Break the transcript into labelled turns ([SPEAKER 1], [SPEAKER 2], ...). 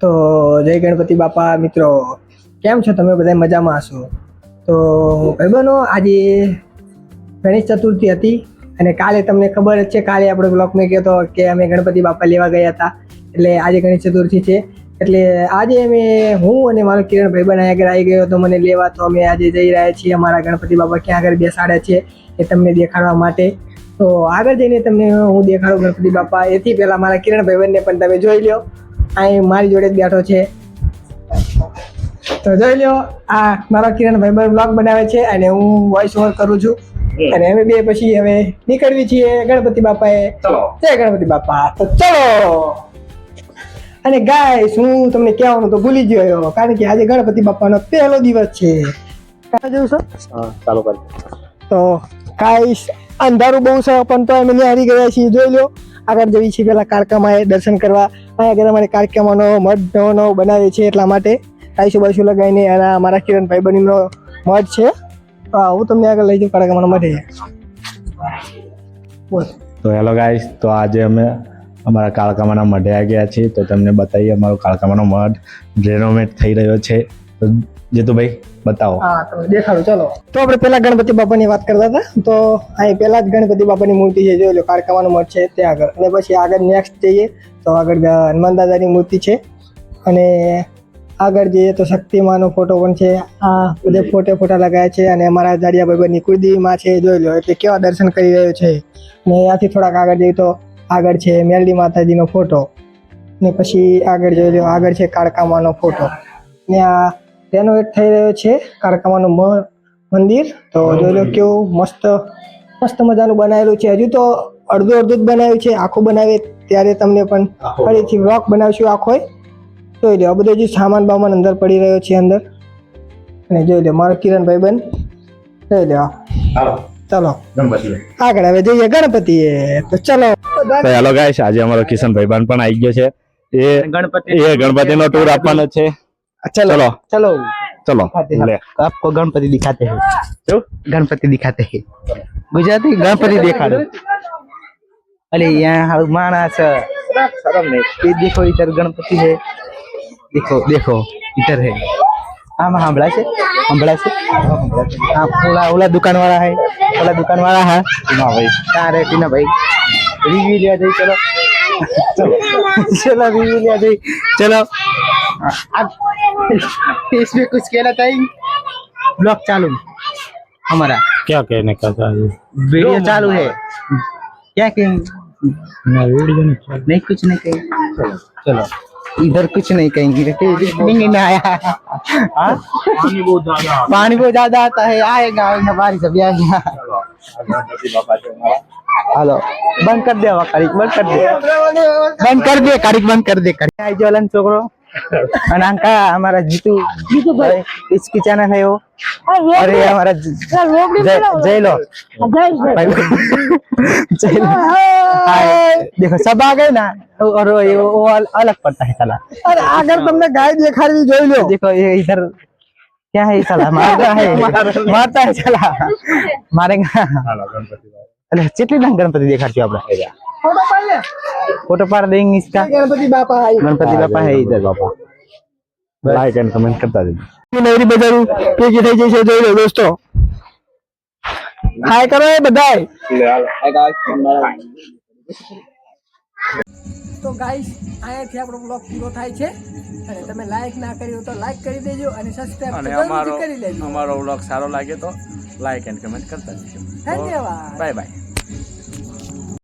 [SPEAKER 1] તો જય ગણપતિ બાપા, મિત્રો. કેમ છો તમે બધા મજામાં હશો? તો ભાઈબંધો આજે ગણેશ ચતુર્થી હતી અને કાલે તમને ખબર જ છે, કાલે આપણે બ્લોકમાં મેં કહેતો કે અમે ગણપતિ બાપા લેવા ગયા હતા. એટલે આજે ગણેશ ચતુર્થી છે. એટલે આજે અમે હું અને મારો કિરણ ભાઈબંધ આગળ આવી ગયો તો મને લેવા. તો અમે આજે જઈ રહ્યા છીએ, અમારા ગણપતિ બાપા ક્યાં આગળ બેસાડ્યા છે એ તમને દેખાડવા માટે. તો આગળ જઈને તમને હું દેખાડું ગણપતિ બાપા. એથી પહેલાં મારા કિરણ ભાઈબંધને પણ તમે જોઈ લો અહીં મારી જોડે જ બેઠો છે. તો જોઈ લો આ મારો કિરણ ભાઈ બ્લોગ બનાવે છે અને હું વોઇસ ઓવર કરું છું. અને અમે બે પછી હવે નીકળવી છીએ ગણપતિ બાપાએ.
[SPEAKER 2] ચલો.
[SPEAKER 1] જય ગણપતિ બાપા. તો ચલો. અને ગાઈસ હું તમને કહેવાનું તો ભૂલી ગયો કારણ કે આજે ગણપતિ બાપાનો પહેલો દિવસ છે. કાં જવું છો?
[SPEAKER 2] ચાલો ચાલુ
[SPEAKER 1] તો ગાઈસ અંધારું બહુ છે પણ તો અમે હારી ગયા છીએ. જોઈ લો આગળ જઈએ છીએ. પેલા કારકામાં દર્શન કરવા. અહીંયા આગળ અમારે કાળકામાંનો મઠ નવો નવો બનાવે છે એટલા માટે ટાઈસો બાઈસો લગાવીને અને અમારા મારા કિરણ ભાઈબંધનો મઠ છે. તો હું તમને આગળ લઈ જાઉં કાળકામાંનો મઠે બોલ.
[SPEAKER 2] તો હેલો ગાઈસ, તો આજે અમે અમારા કાળકામાના મઢે આવી ગયા છીએ. તો તમને બતાવીએ, અમારો કાળકામાનો મઢ રેનોવેટ થઈ રહ્યો છે. જીતુભાઈ બતાવો.
[SPEAKER 1] હા તો દેખાડું ચલો. તો આપણે પેલા ગણપતિ બાપાની વાત કરતા હતા. તો અહીં પેલા જ ગણપતિ બાપાની મૂર્તિ છે જોઈ લો કારકામાનો મઠ છે ત્યાં આગળ. અને પછી આગળ નેક્સ્ટ જઈએ તો આગળ હનુમાન દાદાની મૂર્તિ છે. અને આગળ જઈએ તો શક્તિમાનો ફોટો પણ છે. આ બધે ફોટે ફોટા લગાયા છે. અને અમારા જાડિયા ભાઈબંધની કુળદેવીમાં છે જોઈ લો એટલે કેવા દર્શન કરી રહ્યો છે. ને ત્યાંથી થોડાક આગળ જઈએ તો આગળ છે મેલડી માતાજીનો ફોટો ને પછી આગળ જોઈ લો આગળ છે કાળકામાનો ફોટો ને આ રેનોવેટ થઈ રહ્યો છે કારકામાનું મંદિર. તો જોઈ લો કેવું મસ્ત મસ્ત મજાનું બનાવેલું છે. હજુ તો અડધું અડધું જ બનાવ્યું છે. આખું બનાવે ત્યારે તમને પણ ફરીથી વ્લોક બનાવશું આખો. જોઈ લો આ બધો જે સામાન બામાન અંદર પડી રહ્યો છે અંદર. અને જોઈ લો મારો કિરણભાઈ બન જોઈ લો.
[SPEAKER 2] ચલો.
[SPEAKER 1] આગળ હવે જોઈએ ગણપતિ તો ચલો.
[SPEAKER 2] હેલો ગાઈસ આજે અમારો કિશનભાઈ બન પણ આવી ગયો છે. એ
[SPEAKER 3] ગણપતિ
[SPEAKER 2] એ ગણપતિનો ટૂર આપવાનો છે. अच्छा
[SPEAKER 1] चलो।
[SPEAKER 2] चलो। चलो।
[SPEAKER 3] आपको गणपति दिखाते हैं। गणपति दिखाते हैं। गुजराती अच्छा, गणपति देखा दो। अरे यहाँ माना सर ये देखो इधर गणपति है। देखो देखो इधर है। हाँ हमारा से। हमारा से। हाँ ओला ओला दुकान वाला है। ओला दुकान वाला है।
[SPEAKER 2] टीना भाई।
[SPEAKER 3] कहाँ रहे टीना भाई? रिव्यू लिया जाए चलो। चलो रिव्यू लिया जाए। चलो। हाँ। इसमें कुछ कहना चाहिए ब्लॉग चालू हमारा।
[SPEAKER 2] क्या कहने का था
[SPEAKER 3] वीडियो चालू है। क्या कहेंगे? नहीं कुछ नहीं कहेंगे। चलो इधर कुछ नहीं कहेंगे। नहीं आया। हाँ?
[SPEAKER 2] पानी बहुत ज़्यादा
[SPEAKER 3] पानी बहुत ज़्यादा आता है। आएगा आएगा बारिश अभी आएगा। हेलो बंद कर दे कारिक बंद कर दे। बंद कर दे कारिक बंद कर दे कारिक। आई ज्वलन छोकरो और हमारा जीतू जीतू भाई इसकी चैनल है वो अरे हमारा जय लो जय देखो सब आ गए ना और ये वो अलग पड़ता है साला
[SPEAKER 1] अरे अगर तुमने गाय देखा रही जोई लो
[SPEAKER 3] देखो ये इधर क्या है साला मारता है मारता है साला मारेगा अरे चिटली ना गणपति देखा
[SPEAKER 1] थी आप
[SPEAKER 3] फोटो पार देंगे इसका
[SPEAKER 1] ગણપતિ બાપા આવી
[SPEAKER 3] गणपति बापा है इधर बापा
[SPEAKER 2] લાઈક એન્ડ કમેન્ટ કરતા જજો
[SPEAKER 1] નવરી બજારું ભેગી થઈ જશે જોઈ લો દોસ્તો હાય કરો એ બધાય તો ગાઈસ અહીંયાથી આપણો બ્લોગ પૂરો થાય છે અને તમે લાઈક ના કર્યું તો લાઈક કરી દેજો અને સબસ્ક્રાઇબ
[SPEAKER 2] અને
[SPEAKER 1] જરૂરથી
[SPEAKER 2] અમારો
[SPEAKER 1] કરી લેજો
[SPEAKER 2] અમારો વ્લોગ સારો લાગે તો લાઈક એન્ડ કમેન્ટ કરતા જજો
[SPEAKER 1] ધન્યવાદ
[SPEAKER 2] બાય બાય